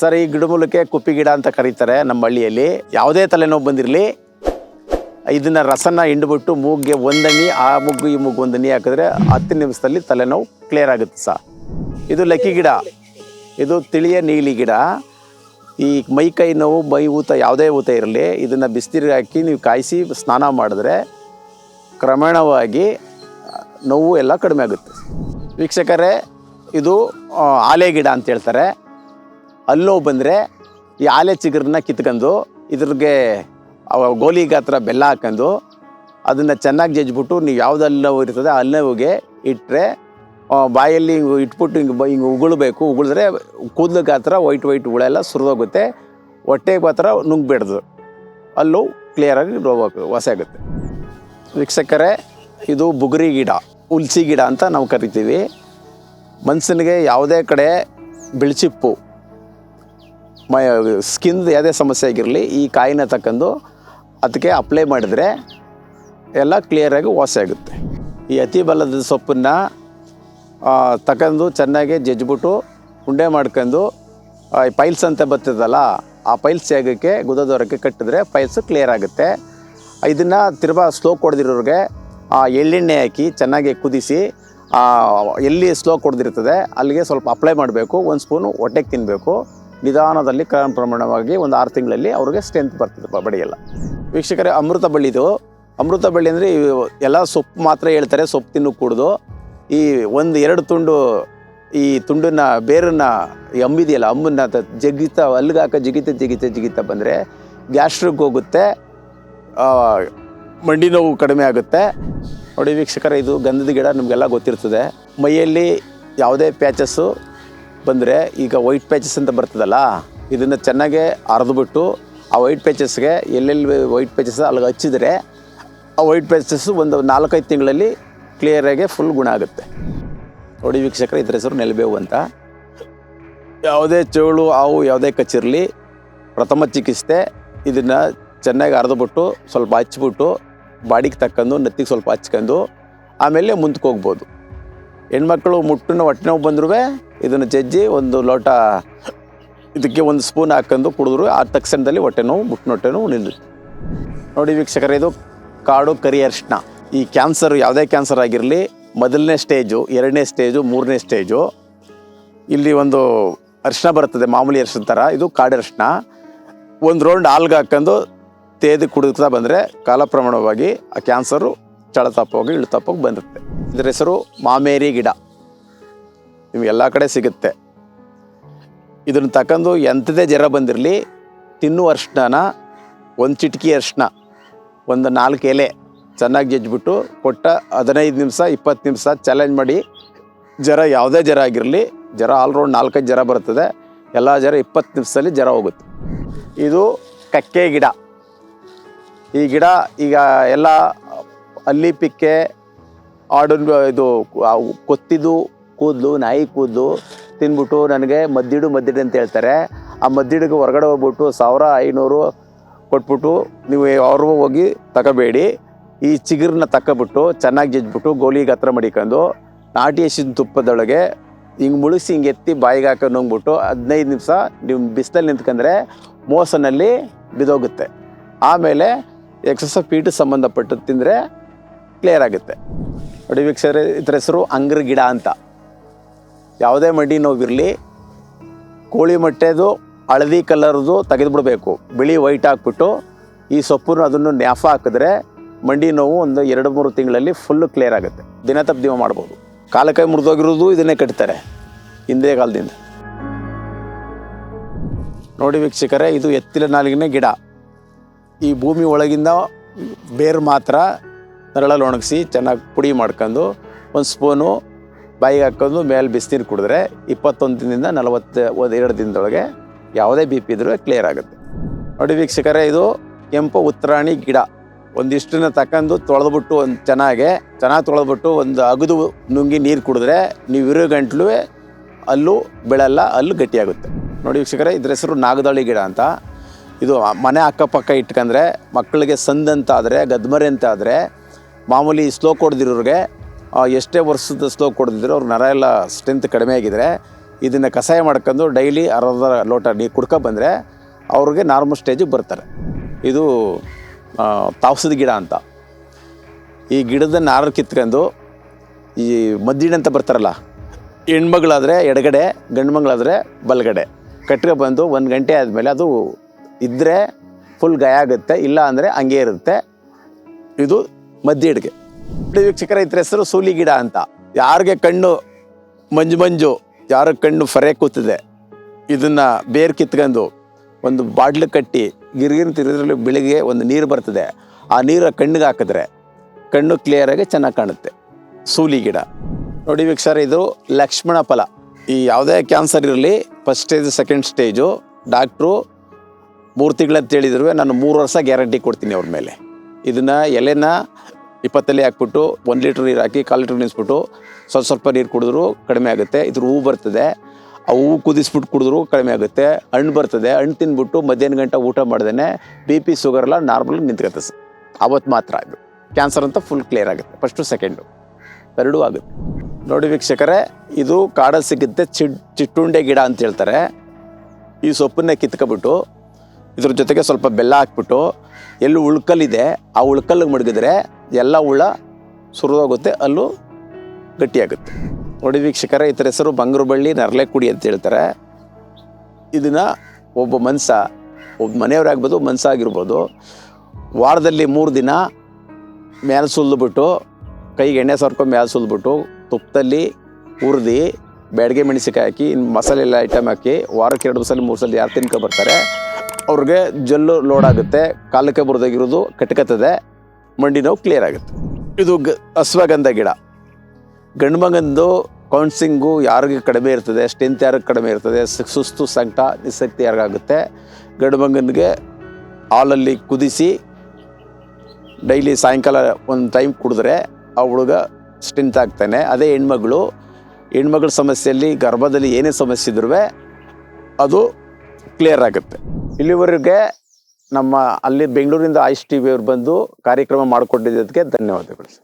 Sir ಈ ಗಿಡಮೂಲಕ್ಕೆ ಕುಪ್ಪಿ ಗಿಡ ಅಂತ ಕರೀತಾರೆ ನಮ್ಮ ಹಳ್ಳಿಯಲ್ಲಿ. ಯಾವುದೇ ತಲೆನೋವು ಬಂದಿರಲಿ, ಇದನ್ನ ರಸನ ಹಿಂಡ್ಬಿಟ್ಟು ಮೂಗ್ಗೆ ಒಂದನಿ ಆ ಮುಗ್ಗು ಈ ಮುಗ್ಗು ಒಂದನಿ ಹಾಕಿದ್ರೆ ಹತ್ತು ನಿಮಿಷದಲ್ಲಿ ತಲೆನೋವು ಕ್ಲಿಯರ್ ಆಗುತ್ತೆ ಸರ್. ಇದು ಲಕ್ಕಿ ಗಿಡ. ಇದು ತಿಳಿಯ ನೀಲಿ ಗಿಡ. ಈ ಮೈ ಕೈ ನೋವು, ಮೈ ಊತ ಯಾವುದೇ ಊತ ಇರಲಿ, ಇದನ್ನು ಬಿಸಿನೀರಿಗೆ ಹಾಕಿ ನೀವು ಕಾಯಿಸಿ ಸ್ನಾನ ಮಾಡಿದ್ರೆ ಕ್ರಮೇಣವಾಗಿ ನೋವು ಎಲ್ಲ ಕಡಿಮೆ ಆಗುತ್ತೆ. ವೀಕ್ಷಕರೇ, ಇದು ಆಲೆ ಗಿಡ ಅಂತ ಹೇಳ್ತಾರೆ. ಅಲ್ಲೋ ಬಂದರೆ ಈ ಆಲೆ ಚಿಗುರನ್ನ ಕಿತ್ಕೊಂಡು ಇದ್ರಿಗೆ ಗೋಲಿ ಗಾತ್ರ ಬೆಲ್ಲ ಹಾಕೊಂಡು ಅದನ್ನು ಚೆನ್ನಾಗಿ ಜಜ್ಜಿಬಿಟ್ಟು ನೀವು ಯಾವ್ದು ಹಲ್ಲವು ಇರ್ತದೆ ಅಲ್ಲವಿಗೆ ಇಟ್ಟರೆ ಬಾಯಲ್ಲಿ ಹಿಂಗೆ ಇಟ್ಬಿಟ್ಟು ಹಿಂಗೆ ಹಿಂಗೆ ಉಗುಳಬೇಕು. ಉಗುಳಿದ್ರೆ ಕೂದಲು ಗಾತ್ರ ವೈಟ್ ವೈಟ್ ಉಳೆಲ್ಲ ಸುರಿದೋಗುತ್ತೆ. ಹೊಟ್ಟೆಗೆ ಮಾತ್ರ ನುಂಗ್ಬಿಡ್ದು. ಅಲ್ಲೂ ಕ್ಲಿಯರಾಗಿ ರೋಗ ವಾಸಿ ಆಗುತ್ತೆ. ವೀಕ್ಷಕರೇ, ಇದು ಬುಗುರಿ ಗಿಡ ಉಲ್ಸಿ ಗಿಡ ಅಂತ ನಾವು ಕರಿತೀವಿ. ಮನುಷ್ಯನಿಗೆ ಯಾವುದೇ ಕಡೆ ಬಿಳ್ಚಿಪ್ಪು ಮೈ ಸ್ಕಿನ್ ಯಾವುದೇ ಸಮಸ್ಯೆ ಆಗಿರಲಿ, ಈ ಕಾಯಿನ ತಕ್ಕಂದು ಅದಕ್ಕೆ ಅಪ್ಲೈ ಮಾಡಿದರೆ ಎಲ್ಲ ಕ್ಲಿಯರಾಗಿ ವಾಸಿ ಆಗುತ್ತೆ. ಈ ಅತಿ ಬಲದ ಸೊಪ್ಪನ್ನು ತಗೊಂಡು ಚೆನ್ನಾಗಿ ಜಜ್ಜಿಬಿಟ್ಟು ಉಂಡೆ ಮಾಡ್ಕೊಂಡು ಪೈಲ್ಸ್ ಅಂತ ಬರ್ತದಲ್ಲ, ಆ ಪೈಲ್ಸ್ ಜಾಗಕ್ಕೆ ಗುದದವರಕ್ಕೆ ಕಟ್ಟಿದ್ರೆ ಪೈಲ್ಸ್ ಕ್ಲಿಯರ್ ಆಗುತ್ತೆ. ಇದನ್ನು ತಿರ್ಬಾ ಸ್ಲೋ ಕೊಡ್ದಿರೋರಿಗೆ, ಆ, ಎಳ್ಳೆಣ್ಣೆ ಹಾಕಿ ಚೆನ್ನಾಗಿ ಕುದಿಸಿ ಎಲ್ಲಿ ಸ್ಲೋ ಕೊಡ್ದಿರ್ತದೆ, ಅಲ್ಲಿಗೆ ಸ್ವಲ್ಪ ಅಪ್ಲೈ ಮಾಡಬೇಕು, ಒಂದು ಸ್ಪೂನು ಹೊಟ್ಟೆಗೆ ತಿನ್ನಬೇಕು ನಿಧಾನದಲ್ಲಿ ಕ್ರಮ ಪ್ರಮಾಣವಾಗಿ ಒಂದು ಆರು ತಿಂಗಳಲ್ಲಿ ಅವ್ರಿಗೆ ಸ್ಟ್ರೆಂತ್ ಬರ್ತದೆ ಬಡಿಯಲ್ಲ. ವೀಕ್ಷಕರೇ, ಅಮೃತ ಬಳ್ಳಿದು ಅಮೃತ ಬಳ್ಳಿ ಅಂದರೆ ಎಲ್ಲ ಸೊಪ್ಪು ಮಾತ್ರ ಹೇಳ್ತಾರೆ, ಸೊಪ್ಪು ತಿನ್ನು ಕೂಡ್ದು. ಈ ಒಂದು ಎರಡು ತುಂಡು ಈ ತುಂಡನ್ನ, ಬೇರನ್ನ ಈ ಅಂಬಿದೆಯಲ್ಲ ಅಂಬನ್ನ ಜಗಿತ ಅಲ್ಲಿಗಾಕ ಜಿಗಿತ ಜಿಗಿತ ಜಿಗಿತ ಬಂದರೆ ಗ್ಯಾಸ್ಟ್ರಿಕ್ ಹೋಗುತ್ತೆ ಮಂಡಿ ನೋವು ಕಡಿಮೆ ಆಗುತ್ತೆ. ನೋಡಿ ವೀಕ್ಷಕರ, ಇದು ಗಂಧದ ಗಿಡ ನಿಮಗೆಲ್ಲ ಗೊತ್ತಿರ್ತದೆ. ಮೈಯಲ್ಲಿ ಯಾವುದೇ ಪ್ಯಾಚಸ್ಸು ಬಂದರೆ ಈಗ ವೈಟ್ ಪ್ಯಾಚಸ್ ಅಂತ ಬರ್ತದಲ್ಲ, ಇದನ್ನು ಚೆನ್ನಾಗೆ ಅರೆದುಬಿಟ್ಟು ಆ ವೈಟ್ ಪ್ಯಾಚಸ್ಗೆ ಎಲ್ಲೆಲ್ಲಿ ವೈಟ್ ಪ್ಯಾಚಸ್ ಅಲ್ಲಿಗೆ ಹಚ್ಚಿದರೆ ಆ ವೈಟ್ ಪ್ಯಾಚಸ್ಸು ಒಂದು ನಾಲ್ಕೈದು ತಿಂಗಳಲ್ಲಿ ಕ್ಲಿಯರಾಗಿ ಫುಲ್ ಗುಣ ಆಗುತ್ತೆ. ನೋಡಿ ವೀಕ್ಷಕರ, ಇದ್ರ ಹೆಸರು ನೆಲಬೇವು ಅಂತ. ಯಾವುದೇ ಚೇಳು, ಹಾವು ಯಾವುದೇ ಕಚ್ಚಿರಲಿ ಪ್ರಥಮ ಚಿಕಿತ್ಸೆ ಇದನ್ನು ಚೆನ್ನಾಗಿ ಅರೆದುಬಿಟ್ಟು ಸ್ವಲ್ಪ ಹಚ್ಚಿಬಿಟ್ಟು ಬಾಡಿಗೆ ತಕ್ಕಂಡು ನೆತ್ತಿಗೆ ಸ್ವಲ್ಪ ಹಚ್ಕೊಂಡು ಆಮೇಲೆ ಮುಂದಕ್ಕೆ ಹೋಗ್ಬೋದು. ಹೆಣ್ಮಕ್ಳು ಮುಟ್ಟಿನ ಹೊಟ್ಟೆ ನೋವು ಬಂದ್ರೂ ಇದನ್ನು ಜಜ್ಜಿ ಒಂದು ಲೋಟ ಇದಕ್ಕೆ ಒಂದು ಸ್ಪೂನ್ ಹಾಕೊಂಡು ಕುಡಿದ್ರು. ಆ ತಕ್ಷಣದಲ್ಲಿ ಹೊಟ್ಟೆ ನೋವು ಮುಟ್ಟಿನ ಹೊಟ್ಟೆ ನೋವು ನಿಲ್ಲುತ್ತೆ ನೋಡಿ ವೀಕ್ಷಕರೇ, ಇದು ಕಾಡು ಕರಿ ಅರಿಶಿನ ಈ ಕ್ಯಾನ್ಸರ್ ಯಾವುದೇ ಕ್ಯಾನ್ಸರ್ ಆಗಿರಲಿ, ಮೊದಲನೇ ಸ್ಟೇಜು, ಎರಡನೇ ಸ್ಟೇಜು, ಮೂರನೇ ಸ್ಟೇಜು, ಇಲ್ಲಿ ಒಂದು ಅರಿಶಿನ ಬರ್ತದೆ, ಮಾಮೂಲಿ ಅರಿಶಿನ ಥರ ಇದು ಕಾಡು ಅರಿಶಿನ ಒಂದು ರೌಂಡ್ ಹಾಲ್ಗೆ ಹಾಕೊಂಡು ತೇದು ಕುಡಿತಾ ಬಂದರೆ ಕಾಲಪ್ರಮಾಣವಾಗಿ ಆ ಕ್ಯಾನ್ಸರು ಚಳತಪ್ಪೋಗಿ ಇಳತಾಪಕ್ಕೆ ಬಂದಿರುತ್ತೆ. ಇದರ ಹೆಸರು ಮಾಮೇರಿ ಗಿಡ. ನಿಮ್ಗೆ ಎಲ್ಲ ಕಡೆ ಸಿಗುತ್ತೆ. ಇದನ್ನು ತಕೊಂಡು ಎಂಥದೇ ಜ್ವರ ಬಂದಿರಲಿ ತಿನ್ನುವ ಅರಿಶಿನ ಒಂದು ಚಿಟಕಿ ಅರ್ಶನ ಒಂದು ನಾಲ್ಕು ಎಲೆ ಚೆನ್ನಾಗಿ ಜಜ್ಜಿಬಿಟ್ಟು ಕೊಟ್ಟ ಹದಿನೈದು ನಿಮಿಷ, ಇಪ್ಪತ್ತು ನಿಮಿಷ ಚಾಲೆಂಜ್ ಮಾಡಿ, ಜ್ವರ ಯಾವುದೇ ಜ್ವರ ಆಗಿರಲಿ, ಜ್ವರ ಆಲ್ರೌಂಡ್ ನಾಲ್ಕೈದು ಜ್ವರ ಬರ್ತದೆ, ಎಲ್ಲ ಜ್ವರ ಇಪ್ಪತ್ತು ನಿಮಿಷದಲ್ಲಿ ಜ್ವರ ಹೋಗುತ್ತೆ. ಇದು ಕಕ್ಕೆ ಗಿಡ. ಈ ಗಿಡ ಈಗ ಎಲ್ಲ ಅಲ್ಲಿ, ಪಿಕ್ಕೆ ಆಡು ಇದು ಕೊತ್ತಿದ್ದು ಕೂದಲು, ನಾಯಿ ಕೂದಲು ತಿಂದ್ಬಿಟ್ಟು ನನಗೆ ಮದ್ದಿಡು ಮದ್ದಿಡು ಅಂತ ಹೇಳ್ತಾರೆ. ಆ ಮದ್ದಿಡಿಗೆ ಹೊರಗಡೆ ಹೋಗ್ಬಿಟ್ಟು ಸಾವಿರ ಐನೂರು ಕೊಟ್ಬಿಟ್ಟು ನೀವು ಅವ್ರಿಗೂ ಹೋಗಿ ತಗೋಬೇಡಿ. ಈ ಚಿಗುರನ್ನ ತಕ್ಕೊಬಿಟ್ಟು ಚೆನ್ನಾಗಿ ಜಜ್ಬಿಟ್ಟು ಗೋಲಿಗೆ ಹತ್ರ ಮಡಿಕೊಂಡು ನಾಟಿ ಹಸಿದ ತುಪ್ಪದೊಳಗೆ ಹಿಂಗೆ ಮುಳುಗಿಸಿ ಹಿಂಗೆ ಎತ್ತಿ ಬಾಯಿಗೆ ಹಾಕೊಂಡು ಹೋಗ್ಬಿಟ್ಟು ಹದಿನೈದು ನಿಮಿಷ ನೀವು ಬಿಸಿಲಲ್ಲಿ ನಿಂತ್ಕೊಂಡ್ರೆ ಮೋಸನಲ್ಲಿ ಬಿದೋಗುತ್ತೆ ಆಮೇಲೆ ಎಕ್ಸಸ್ ಪೀಟ್ ಸಂಬಂಧಪಟ್ಟು ತಿಂದರೆ ಕ್ಲಿಯರ್ ಆಗುತ್ತೆ. ನೋಡಿ ಇದ್ರ ಹೆಸರು ಅಂಗ್ರ ಗಿಡ ಅಂತ. ಯಾವುದೇ ಮಂಡಿ ನೋವಿರಲಿ, ಕೋಳಿ ಮೊಟ್ಟೆದು, ಹಳದಿ ಕಲರ್ದು ತೆಗೆದುಬಿಡಬೇಕು. ಬಿಳಿ ವೈಟ್ ಹಾಕ್ಬಿಟ್ಟು ಈ ಸೊಪ್ಪನ್ನು ಅದನ್ನು ನ್ಯಾಫ ಹಾಕಿದ್ರೆ ಮಂಡಿ ನೋವು ಒಂದು ಎರಡು ಮೂರು ತಿಂಗಳಲ್ಲಿ ಫುಲ್ಲು ಕ್ಲಿಯರ್ ಆಗುತ್ತೆ. ದಿನ ತಪ್ಪು ಮಾಡ್ಬೋದು. ಕಾಲ ಕೈ ಮುರಿದೋಗಿರೋದು ಇದನ್ನೇ ಕಟ್ತಾರೆ ಹಿಂದೆ ಕಾಲದಿಂದ. ನೋಡಿ ವೀಕ್ಷಕರೇ, ಇದು ಎತ್ತಿಲ ನಾಲಿಗೆ ಗಿಡ. ಈ ಭೂಮಿ ಒಳಗಿಂದ ಬೇರು ಮಾತ್ರ ನೆರಳಲ್ಲಿ ಒಣಗಿಸಿ ಚೆನ್ನಾಗಿ ಪುಡಿ ಮಾಡ್ಕೊಂಡು, ಒಂದು ಸ್ಪೂನು ಬಾಯಿಗೆ ಹಾಕೊಂಡು ಮೇಲೆ ಬಿಸಿನೀರು ಕುಡಿದ್ರೆ ಇಪ್ಪತ್ತೊಂದು ದಿನದಿಂದ ನಲವತ್ತು, ಒಂದು ಎರಡು ದಿನದೊಳಗೆ ಯಾವುದೇ ಬಿ ಪಿ ಇದ್ರೂ ಕ್ಲಿಯರ್ ಆಗುತ್ತೆ. ನೋಡಿ ವೀಕ್ಷಕರೇ, ಇದು ಕೆಂಪು ಉತ್ತರಾಣಿ ಗಿಡ. ಒಂದಿಷ್ಟನ್ನ ತಕ್ಕಂದು ತೊಳೆದ್ಬಿಟ್ಟು ಒಂದು ಚೆನ್ನಾಗೆ, ಚೆನ್ನಾಗಿ ತೊಳೆದ್ಬಿಟ್ಟು ಒಂದು ಅಗದು ನುಂಗಿ ನೀರು ಕುಡಿದ್ರೆ ನೀವು ಇರೋ ಗಂಟ್ಲೂ ಅಲ್ಲೂ ಬೆಳೆಲ್ಲ ಅಲ್ಲೂ ಗಟ್ಟಿಯಾಗುತ್ತೆ. ನೋಡಿ ವೀಕ್ಷಕರೇ, ಇದ್ರ ಹೆಸರು ನಾಗದಾಳಿ ಗಿಡ ಅಂತ. ಇದು ಮನೆ ಅಕ್ಕಪಕ್ಕ ಇಟ್ಕಂದ್ರೆ ಮಕ್ಕಳಿಗೆ ಸಂದಂತಾದರೆ ಆದರೆ, ಗದ್ಮರಿ ಅಂತ ಆದರೆ, ಮಾಮೂಲಿ ಸ್ಲೋ ಕೊಡ್ದಿರೋರಿಗೆ ಎಷ್ಟೇ ವರ್ಷದ ಸ್ಲೋ ಕೊಡ್ದಿದ್ರು ಅವ್ರ ನರ ಎಲ್ಲ ಸ್ಟ್ರೆಂತ್ ಕಡಿಮೆ ಆಗಿದ್ರೆ ಇದನ್ನು ಕಷಾಯ ಮಾಡ್ಕೊಂಡು ಡೈಲಿ ಅರ್ಧ ಲೋಟ ನೀರು ಕುಡ್ಕೊ ಬಂದರೆ ಅವ್ರಿಗೆ ನಾರ್ಮಲ್ ಸ್ಟೇಜಿಗೆ ಬರ್ತಾರೆ. ಇದು ತಾವಸದ ಗಿಡ ಅಂತ. ಈ ಗಿಡದ ನಾರು ಕಿತ್ಕೊಂಡು ಈ ಮದ್ದಿಣ ಅಂತ ಬರ್ತಾರಲ್ಲ, ಹೆಣ್ಮಗಳಾದರೆ ಎಡಗಡೆ ಗಂಡು ಮಗಳಾದರೆ ಬಲಗಡೆ. ಕಟ್ಟಿಗೆ ಬಂದು ಒಂದು ಗಂಟೆ ಆದಮೇಲೆ ಅದು ಇದ್ದರೆ ಫುಲ್ ಗಾಯ ಆಗುತ್ತೆ ಇಲ್ಲ ಅಂದರೆ ಹಂಗೆ ಇರುತ್ತೆ. ಇದು ಮದ್ದಿ ಅಡುಗೆ ವೀಕ್ಷಕರ ಇದ್ರ ಹೆಸರು ಸೂಲಿ ಗಿಡ ಅಂತ. ಯಾರಿಗೆ ಕಣ್ಣು ಮಂಜು ಮಂಜು, ಯಾರ ಕಣ್ಣು ಫರೆ ಕೂತಿದೆ, ಇದನ್ನ ಬೇರ್ ಕಿತ್ಕೊಂಡು ಒಂದು ಬಾಟ್ಲು ಕಟ್ಟಿ ಗಿರ್ಗಿರ್ ತಿರುಗಿದ್ರಲ್ಲಿ ಬೆಳಿಗ್ಗೆ ಒಂದು ನೀರು ಬರ್ತದೆ. ಆ ನೀರು ಕಣ್ಣಿಗೆ ಹಾಕಿದ್ರೆ ಕಣ್ಣು ಕ್ಲಿಯರಾಗಿ ಚೆನ್ನಾಗಿ ಕಾಣುತ್ತೆ. ಸೂಲಿ ಗಿಡ. ನೋಡಿ ವೀಕ್ಷರ ಇದು ಲಕ್ಷ್ಮಣ ಫಲ. ಈ ಯಾವುದೇ ಕ್ಯಾನ್ಸರ್ ಇರಲಿ first stage second stage doctor ಮೂರು ತಿಂಗಳಂತ ಹೇಳಿದ್ರು, ನಾನು ಮೂರು ವರ್ಷ ಗ್ಯಾರಂಟಿ ಕೊಡ್ತೀನಿ ಅವ್ರ ಮೇಲೆ. ಇದನ್ನು ಎಲೆನ ಇಪ್ಪತ್ತಲ್ಲಿ ಹಾಕ್ಬಿಟ್ಟು ಒಂದು ಲೀಟ್ರ್ ನೀರು ಹಾಕಿ ಕಾಲು ಲೀಟ್ರ್ ನಿಲ್ಲಿಸ್ಬಿಟ್ಟು ಸ್ವಲ್ಪ ಸ್ವಲ್ಪ ನೀರು ಕುಡಿದ್ರು ಕಡಿಮೆ ಆಗುತ್ತೆ. ಇದ್ರ ಹೂವು ಬರ್ತದೆ. ಆ ಹೂವು ಕುದಿಸ್ಬಿಟ್ಟು ಕುಡಿದ್ರು ಕಡಿಮೆ ಆಗುತ್ತೆ. ಹಣ್ಣು ಬರ್ತದೆ. ಹಣ್ಣು ತಿಂದ್ಬಿಟ್ಟು ಮಧ್ಯಾಹ್ನ ಗಂಟೆ ಊಟ ಮಾಡ್ದೇ ಬಿ ಪಿ ಶುಗರ್ ಎಲ್ಲ ನಾರ್ಮಲ್ ನಿಂತ್ಕತ್ತೆ ಸರ್. ಅವತ್ತು ಮಾತ್ರ ಇದು. ಕ್ಯಾನ್ಸರ್ ಅಂತ ಫುಲ್ ಕ್ಲಿಯರ್ ಆಗುತ್ತೆ. ಫಸ್ಟು ಸೆಕೆಂಡು ಎರಡೂ ಆಗುತ್ತೆ. ನೋಡಿ ವೀಕ್ಷಕರೇ, ಇದು ಕಾಡಲ್ಲಿ ಸಿಗುತ್ತೆ ಚಿಡ್ ಚಿಟ್ಟುಂಡೆ ಗಿಡ ಅಂತ ಹೇಳ್ತಾರೆ. ಈ ಸೊಪ್ಪನ್ನೇ ಕಿತ್ಕೊಬಿಟ್ಟು ಇದ್ರ ಜೊತೆಗೆ ಸ್ವಲ್ಪ ಬೆಲ್ಲ ಹಾಕ್ಬಿಟ್ಟು ಎಲ್ಲಿ ಉಳ್ಕಲ್ಲಿದೆ, ಆ ಉಳ್ಕಲ್ಲಿಗೆ ಮಡಗಿದ್ರೆ ಎಲ್ಲ ಹುಳ ಸುರಿದೋಗುತ್ತೆ, ಅಲ್ಲೂ ಗಟ್ಟಿಯಾಗುತ್ತೆ. ನೋಡಿ ವೀಕ್ಷಕರೇ ಇತರ ಹೆಸರು ಬಂಗರು ಬಳ್ಳಿ ನರಳೆ ಕುಡಿ ಅಂತ ಹೇಳ್ತಾರೆ. ಇದನ್ನು ಒಬ್ಬ ಮನ್ಸ, ಒಬ್ಬ ಮನೆಯವರಾಗ್ಬೋದು ಮನ್ಸ ಆಗಿರ್ಬೋದು, ವಾರದಲ್ಲಿ ಮೂರು ದಿನ ಮೇಲೆ ಸುಲ್ದುಬಿಟ್ಟು, ಕೈಗೆ ಎಣ್ಣೆ ಸರ್ಕೊಂಡು ಮೇಲೆ ಸುಲ್ದುಬಿಟ್ಟು, ತುಪ್ಪದಲ್ಲಿ ಹುರಿದು, ಬ್ಯಾಡಿಗೆ ಮೆಣಸಿಕಾಯಿ ಹಾಕಿ ಮಸಾಲೆ ಎಲ್ಲ ಐಟಮ್ ಹಾಕಿ, ವಾರಕ್ಕೆ ಎರಡು ಸಲ, ಮೂರು ಸಲ ಯಾರು ತಿನ್ಕೊ ಬರ್ತಾರೆ ಅವ್ರಿಗೆ ಜಲ್ಲು ಲೋಡ್ ಆಗುತ್ತೆ. ಕಾಲಕ್ಕೆ ಬರದಾಗಿರೋದು ಕಟ್ಕತ್ತದೆ. ಮಂಡಿ ನೋವು ಕ್ಲಿಯರ್ ಆಗುತ್ತೆ. ಇದು ಗ, ಅಶ್ವಗಂಧ ಗಿಡ. ಗಂಡು ಮಗಂದು ಕೌನ್ಸಿಂಗು ಯಾರಿಗೆ ಕಡಿಮೆ ಇರ್ತದೆ ಸ್ಟ್ರೆಂತ್ ಯಾರಿಗೆ ಕಡಿಮೆ ಇರ್ತದೆ ಸುಸ್ತು, ಸಂಕಟ ನಿಸ್ಸಕ್ತಿ ಯಾರಿಗಾಗುತ್ತೆ. ಗಂಡು ಮಗನಿಗೆ ಹಾಲಲ್ಲಿ ಕುದಿಸಿ ಡೈಲಿ ಸಾಯಂಕಾಲ ಒಂದು ಟೈಮ್ ಕುಡಿದ್ರೆ ಆ ಹುಡುಗ ಸ್ಟ್ರೆಂತ್ ಆಗ್ತಾನೆ. ಅದೇ ಹೆಣ್ಮಗಳು, ಹೆಣ್ಮಗಳ ಸಮಸ್ಯೆಯಲ್ಲಿ ಗರ್ಭದಲ್ಲಿ ಏನೇ ಸಮಸ್ಯೆ ಇದ್ರೂ ಅದು ಕ್ಲಿಯರ್ ಆಗುತ್ತೆ. ಇಲ್ಲಿವರೆಗೆ ನಮ್ಮ ಅಲ್ಲಿ ಬೆಂಗಳೂರಿಂದ ಐಸ್ ಟಿ ವಿ ಬಂದು ಕಾರ್ಯಕ್ರಮ ಮಾಡಿಕೊಂಡಿದ್ದಕ್ಕೆ ಧನ್ಯವಾದಗಳು ಸರ್.